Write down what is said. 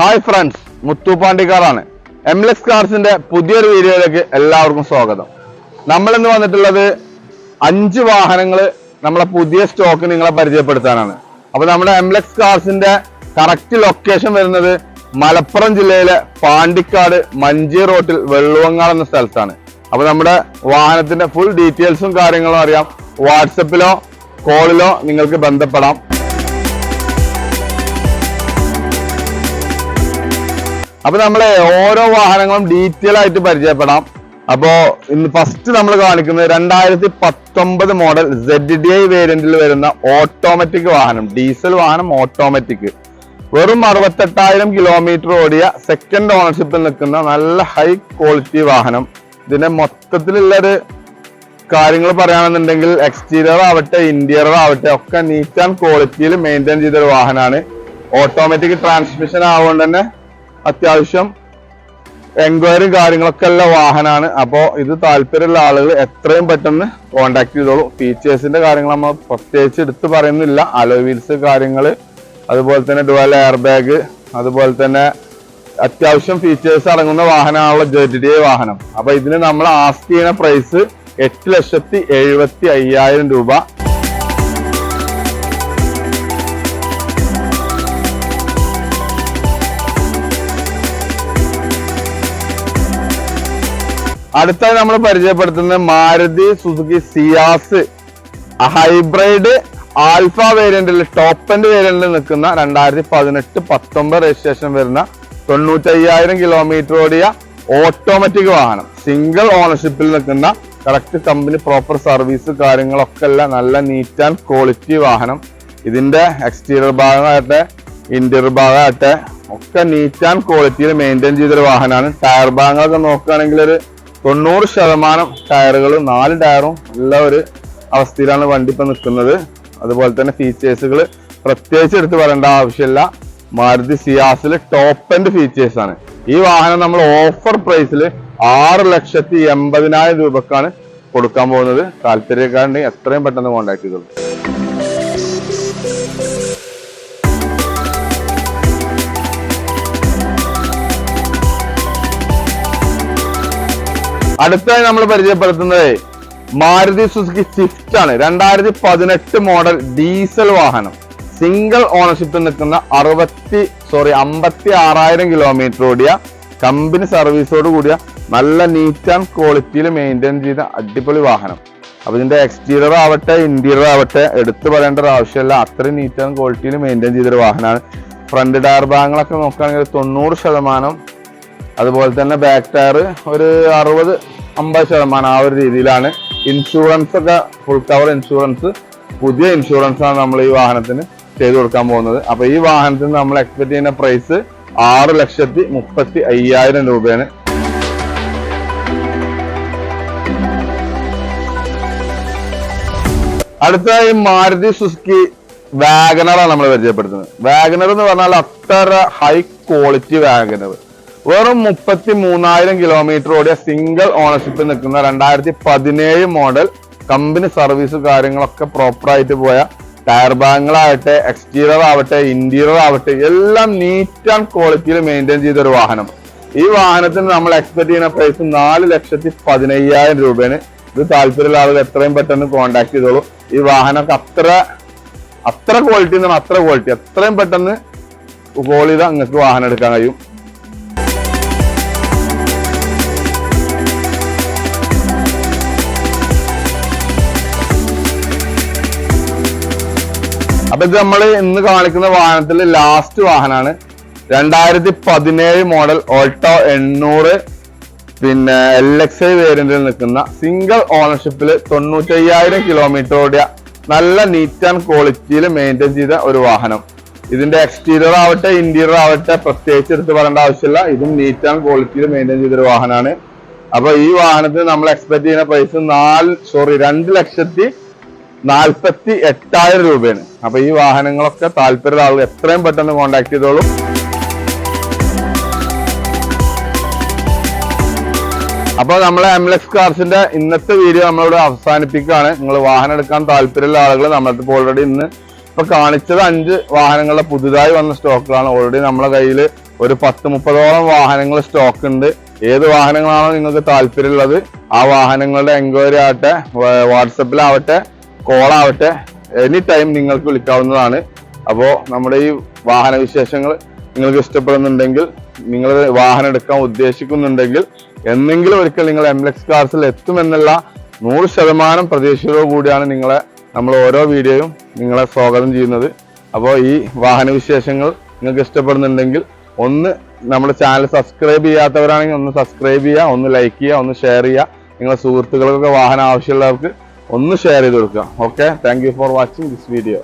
Hi friends മുത്തുപാണ്ടിക്കാറാണ് S കാർസിന്റെ പുതിയൊരു വീഡിയോയിലേക്ക് എല്ലാവർക്കും സ്വാഗതം. നമ്മൾ ഇന്ന് വന്നിട്ടുള്ളത് അഞ്ച് വാഹനങ്ങൾ നമ്മളെ പുതിയ സ്റ്റോക്ക് നിങ്ങളെ പരിചയപ്പെടുത്താനാണ്. അപ്പൊ നമ്മുടെ എം എസ് കാർസിന്റെ കറക്റ്റ് ലൊക്കേഷൻ വരുന്നത് മലപ്പുറം ജില്ലയിലെ പാണ്ടിക്കാട് മഞ്ചി റോട്ടിൽ വെള്ളുവങ്ങാട് എന്ന സ്ഥലത്താണ്. അപ്പൊ നമ്മുടെ വാഹനത്തിന്റെ ഫുൾ ഡീറ്റെയിൽസും കാര്യങ്ങളും അറിയാം. വാട്സപ്പിലോ കോളിലോ നിങ്ങൾക്ക് ബന്ധപ്പെടാം. അപ്പൊ നമ്മളെ ഓരോ വാഹനങ്ങളും ഡീറ്റെയിൽ ആയിട്ട് പരിചയപ്പെടാം. അപ്പോ ഇന്ന് ഫസ്റ്റ് നമ്മൾ കാണിക്കുന്നത് രണ്ടായിരത്തി പത്തൊമ്പത് മോഡൽ സെഡ് ഡി ഐ വേരിയന്റിൽ വരുന്ന ഓട്ടോമാറ്റിക് വാഹനം ഡീസൽ വാഹനം ഓട്ടോമാറ്റിക് വെറും അറുപത്തെട്ടായിരം കിലോമീറ്റർ ഓടിയ സെക്കൻഡ് ഓണർഷിപ്പിൽ നിൽക്കുന്ന നല്ല ഹൈ ക്വാളിറ്റി വാഹനം. ഇതിന്റെ മൊത്തത്തിലുള്ളൊരു കാര്യങ്ങൾ പറയുകയാണെന്നുണ്ടെങ്കിൽ എക്സ്റ്റീരിയർ ആവട്ടെ ഇന്റീരിയർ ആവട്ടെ ഒക്കെ നീറ്റ് ആൻഡ് ക്വാളിറ്റിയിൽ മെയിന്റെയിൻ ചെയ്തൊരു വാഹനമാണ് ഓട്ടോമാറ്റിക് ട്രാൻസ്മിഷൻ ആവുകൊണ്ട് തന്നെ അത്യാവശ്യം എൻക്വയറി കാര്യങ്ങളൊക്കെ ഉള്ള വാഹനമാണ് അപ്പോൾ ഇത് താല്പര്യമുള്ള ആളുകൾ എത്രയും പെട്ടെന്ന് കോണ്ടാക്ട് ചെയ്തോളൂ. ഫീച്ചേഴ്സിന്റെ കാര്യങ്ങൾ നമ്മൾ പ്രത്യേകിച്ച് എടുത്തു പറയുന്നില്ല. അലോ വീൽസ് കാര്യങ്ങൾ അതുപോലെ തന്നെ ഡുവൽ എയർ ബാഗ് അതുപോലെ തന്നെ അത്യാവശ്യം ഫീച്ചേഴ്സ് അടങ്ങുന്ന വാഹനമാണുള്ള ജെ ഡി വാഹനം. അപ്പോൾ ഇതിന് നമ്മൾ ആസ്ക് ചെയ്യുന്ന പ്രൈസ് എട്ട് ലക്ഷത്തി എഴുപത്തി അയ്യായിരം രൂപ. അടുത്തായി നമ്മൾ പരിചയപ്പെടുത്തുന്നത് Maruti Suzuki Ciaz. Hybrid alpha വേരിയന്റിൽ top end വേരിയന്റിൽ നിൽക്കുന്ന രണ്ടായിരത്തി പതിനെട്ട് പത്തൊമ്പത് രജിസ്ട്രേഷൻ വരുന്ന തൊണ്ണൂറ്റയ്യായിരം കിലോമീറ്റർ ഓടിയ ഓട്ടോമാറ്റിക് വാഹനം. സിംഗിൾ ഓണർഷിപ്പിൽ നിൽക്കുന്ന കറക്റ്റ് കമ്പനി പ്രോപ്പർ സർവീസ് കാര്യങ്ങളൊക്കെ അല്ല നല്ല നീറ്റ് ആൻഡ് ക്വാളിറ്റി വാഹനം. ഇതിന്റെ എക്സ്റ്റീരിയർ ഭാഗമാകട്ടെ ഇന്റീരിയർ ഭാഗമാകട്ടെ ഒക്കെ നീറ്റ് ആൻഡ് ക്വാളിറ്റിയിൽ മെയിന്റെയിൻ ചെയ്തൊരു വാഹനമാണ്. ടയർ ഭാഗങ്ങളൊക്കെ നോക്കുകയാണെങ്കിൽ ഒരു തൊണ്ണൂറ് ശതമാനം ടയറുകൾ നാല് ടയറും ഉള്ള ഒരു അവസ്ഥയിലാണ് വണ്ടി ഇപ്പം നിൽക്കുന്നത്. അതുപോലെ തന്നെ ഫീച്ചേഴ്സുകൾ പ്രത്യേകിച്ച് എടുത്ത് പറയേണ്ട ആവശ്യമില്ല. മാരുതി സിയാസിൽ ടോപ്പ് എൻഡ് ഫീച്ചേഴ്സ് ആണ്. ഈ വാഹനം നമ്മൾ ഓഫർ പ്രൈസിൽ ആറ് ലക്ഷത്തി എൺപതിനായിരം രൂപക്കാണ് കൊടുക്കാൻ പോകുന്നത്. താല്പര്യക്കാരുണ്ടെങ്കിൽ എത്രയും പെട്ടെന്ന് കോൺടാക്ട് ചെയ്തോളൂ. അടുത്തായി നമ്മൾ പരിചയപ്പെടുത്തുന്നത് മാരുതി സുസുക്കി സ്വിഫ്റ്റ് ആണ്. രണ്ടായിരത്തി പതിനെട്ട് മോഡൽ ഡീസൽ വാഹനം. സിംഗിൾ ഓണർഷിപ്പിൽ നിൽക്കുന്ന അറുപത്തി സോറി അമ്പത്തി ആറായിരം കിലോമീറ്റർ ഓടിയ കമ്പനി സർവീസോട് കൂടിയ നല്ല നീറ്റ് ആൻഡ് ക്വാളിറ്റിയിൽ മെയിന്റെയിൻ ചെയ്ത അടിപൊളി വാഹനം. അപ്പൊ ഇതിന്റെ എക്സ്റ്റീരിയർ ആവട്ടെ ഇന്റീരിയർ ആവട്ടെ എടുത്തു പറയേണ്ട ഒരു ആവശ്യമില്ല. അത്രയും നീറ്റ് ആൻഡ് ക്വാളിറ്റിയിൽ മെയിന്റെയിൻ ചെയ്തൊരു വാഹനമാണ്. ഫ്രണ്ട് ടയർ ഭാഗങ്ങളൊക്കെ നോക്കുകയാണെങ്കിൽ തൊണ്ണൂറ് ശതമാനം അതുപോലെ തന്നെ ബാക്ക് ടയർ ഒരു അറുപത് അമ്പത് ശതമാനം ആ ഒരു രീതിയിലാണ്. ഇൻഷുറൻസ് ഒക്കെ ഫുൾ കവർ ഇൻഷുറൻസ് പുതിയ ഇൻഷുറൻസ് ആണ് നമ്മൾ ഈ വാഹനത്തിന് ചെയ്തു കൊടുക്കാൻ പോകുന്നത്. അപ്പൊ ഈ വാഹനത്തിന് നമ്മൾ എക്സ്പെക്ട് ചെയ്യുന്ന പ്രൈസ് ആറ് ലക്ഷത്തി മുപ്പത്തി അയ്യായിരം രൂപയാണ്. അടുത്തതായി മാരുതി സുസുക്കി വാഗനറാണ് നമ്മൾ പരിചയപ്പെടുത്തുന്നത്. വാഗനർ എന്ന് പറഞ്ഞാൽ അത്ര ഹൈ ക്വാളിറ്റി വാഗനർ വെറും മുപ്പത്തി മൂന്നായിരം കിലോമീറ്റർ ഓടിയ സിംഗിൾ ഓണർഷിപ്പിൽ നിൽക്കുന്ന രണ്ടായിരത്തി പതിനേഴ് മോഡൽ കമ്പനി സർവീസ് കാര്യങ്ങളൊക്കെ പ്രോപ്പറായിട്ട് പോയ ടയർ ഭാഗങ്ങളാവട്ടെ എക്സ്റ്റീരിയർ ആവട്ടെ ഇന്റീരിയർ ആവട്ടെ എല്ലാം നീറ്റ് ആൻഡ് ക്വാളിറ്റിയിൽ മെയിന്റെയിൻ ചെയ്ത ഒരു വാഹനം. ഈ വാഹനത്തിന് നമ്മൾ എക്സ്പെക്ട് ചെയ്യുന്ന പ്രൈസ് നാല് ലക്ഷത്തി പതിനയ്യായിരം രൂപയാണ് ഇത് താല്പര്യമുള്ള എത്രയും പെട്ടെന്ന് കോൺടാക്ട് ചെയ്തോളൂ. ഈ വാഹനമൊക്കെ അത്ര അത്ര ക്വാളിറ്റി എന്ന് പറഞ്ഞാൽ അത്ര ക്വാളിറ്റി എത്രയും പെട്ടെന്ന് കോൾ ചെയ്താൽ നിങ്ങൾക്ക് വാഹനം എടുക്കാൻ കഴിയും. അപ്പൊ ഇത് നമ്മൾ ഇന്ന് കാണിക്കുന്ന വാഹനത്തിൽ ലാസ്റ്റ് വാഹനമാണ് രണ്ടായിരത്തി പതിനേഴ് മോഡൽ ഓൾട്ടോ എണ്ണൂറ് പിന്നെ എൽ എക്സ് ഐ വേരിയന്റിൽ നിൽക്കുന്ന സിംഗിൾ ഓണർഷിപ്പിൽ തൊണ്ണൂറ്റയ്യായിരം കിലോമീറ്റർ ഓടിയ നല്ല നീറ്റ് ആൻഡ് ക്വാളിറ്റിയിൽ മെയിന്റെയിൻ ചെയ്ത ഒരു വാഹനം. ഇതിന്റെ എക്സ്റ്റീരിയർ ആവട്ടെ ഇന്റീരിയർ ആവട്ടെ പ്രത്യേകിച്ച് എടുത്ത് പറയേണ്ട ആവശ്യമില്ല. ഇതും നീറ്റ് ആൻഡ് ക്വാളിറ്റിയിൽ മെയിന്റെയിൻ ചെയ്തൊരു വാഹനമാണ് അപ്പൊ ഈ വാഹനത്തിന് നമ്മൾ എക്സ്പെക്ട് ചെയ്യുന്ന പ്രൈസ് നാല് സോറി രണ്ട് ലക്ഷത്തി നാൽപ്പത്തി എട്ടായിരം രൂപയാണ്. അപ്പൊ ഈ വാഹനങ്ങളൊക്കെ താല്പര്യമുള്ള ആളുകൾ എത്രയും പെട്ടെന്ന് കോൺടാക്ട് ചെയ്തോളൂ. അപ്പോൾ നമ്മളെ എംലെക്സ് കാർസിന്റെ ഇന്നത്തെ വീഡിയോ നമ്മളിവിടെ അവസാനിപ്പിക്കുകയാണ്. നിങ്ങൾ വാഹനം എടുക്കാൻ താല്പര്യമുള്ള ആളുകൾ നമ്മൾക്ക് ഓൾറെഡി ഇന്ന് ഇപ്പൊ കാണിച്ചത് അഞ്ച് വാഹനങ്ങളുടെ പുതുതായി വന്ന സ്റ്റോക്കുകളാണ് ഓൾറെഡി നമ്മളെ കയ്യിൽ ഒരു പത്ത് മുപ്പതോളം വാഹനങ്ങൾ സ്റ്റോക്ക് ഉണ്ട്. ഏത് വാഹനങ്ങളാണോ നിങ്ങൾക്ക് താല്പര്യമുള്ളത് ആ വാഹനങ്ങളുടെ എൻക്വയറി ആവട്ടെ വാട്സപ്പിലാവട്ടെ കോളാവട്ടെ എനി ടൈം നിങ്ങൾക്ക് വിളിക്കാവുന്നതാണ്. അപ്പോൾ നമ്മുടെ ഈ വാഹന വിശേഷങ്ങൾ നിങ്ങൾക്ക് ഇഷ്ടപ്പെടുന്നുണ്ടെങ്കിൽ നിങ്ങൾ വാഹനം എടുക്കാൻ ഉദ്ദേശിക്കുന്നുണ്ടെങ്കിൽ എന്നെങ്കിലും ഒരിക്കൽ നിങ്ങൾ എംലെക്സ് കാർസിൽ എത്തുമെന്നുള്ള നൂറ് ശതമാനം പ്രതീക്ഷയോടു കൂടിയാണ് നിങ്ങളെ നമ്മൾ ഓരോ വീഡിയോയും നിങ്ങളെ സ്വാഗതം ചെയ്യുന്നത്. അപ്പോൾ ഈ വാഹന വിശേഷങ്ങൾ നിങ്ങൾക്ക് ഇഷ്ടപ്പെടുന്നുണ്ടെങ്കിൽ ഒന്ന് നമ്മുടെ ചാനൽ സബ്സ്ക്രൈബ് ചെയ്യാത്തവരാണെങ്കിൽ ഒന്ന് സബ്സ്ക്രൈബ് ചെയ്യുക ഒന്ന് ലൈക്ക് ചെയ്യുക ഒന്ന് ഷെയർ ചെയ്യുക. നിങ്ങളുടെ സുഹൃത്തുക്കൾക്കൊക്കെ വാഹനം ആവശ്യമുള്ളവർക്ക് ഒന്ന് ഷെയർ ചെയ്ത് കൊടുക്കുക. Okay thank for watching this video